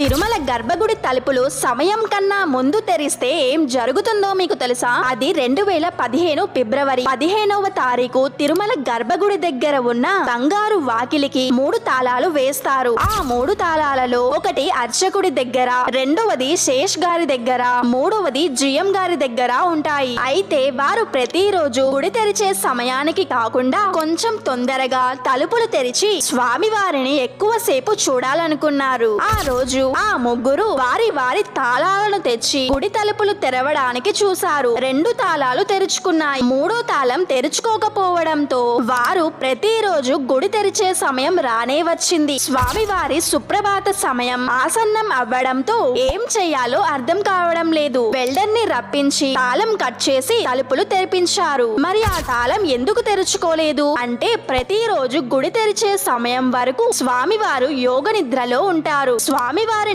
తిరుమల గర్భగుడి తలుపులు సమయం కన్నా ముందు తెరిస్తే ఏం జరుగుతుందో మీకు తెలుసా? అది రెండు వేల పదిహేను ఫిబ్రవరి పదిహేనవ తారీఖు తిరుమల గర్భగుడి దగ్గర ఉన్న బంగారు వాకిలికి మూడు తాళాలు వేస్తారు. ఆ మూడు తాళాలలో ఒకటి అర్చకుడి దగ్గర రెండవది శేష్ గారి దగ్గర మూడవది జిఎం గారి దగ్గర ఉంటాయి. అయితే వారు ప్రతిరోజు గుడి తెరిచే సమయానికి కాకుండా కొంచెం తొందరగా తలుపులు తెరిచి స్వామి వారిని ఎక్కువసేపు చూడాలనుకున్నారు. ఆ రోజు ఆ ముగ్గురు వారి వారి తాళాలను తెచ్చి గుడి తలుపులు తెరవడానికి చూశారు. రెండు తాళాలు తెరుచుకున్నాయి. మూడో తాళం తెరుచుకోకపోవడంతో వారు ప్రతిరోజు గుడి తెరిచే సమయం రానే వచ్చింది. స్వామివారి సుప్రభాత సమయం ఆసన్నం అవ్వడంతో ఏం చెయ్యాలో అర్థం కావడం లేదు. వెల్డర్ని రప్పించి తాళం కట్ చేసి తలుపులు తెరిపించారు. మరి ఆ తాళం ఎందుకు తెరుచుకోలేదు? అంటే ప్రతిరోజు గుడి తెరిచే సమయం వరకు స్వామివారు యోగ నిద్రలో ఉంటారు. స్వామివారు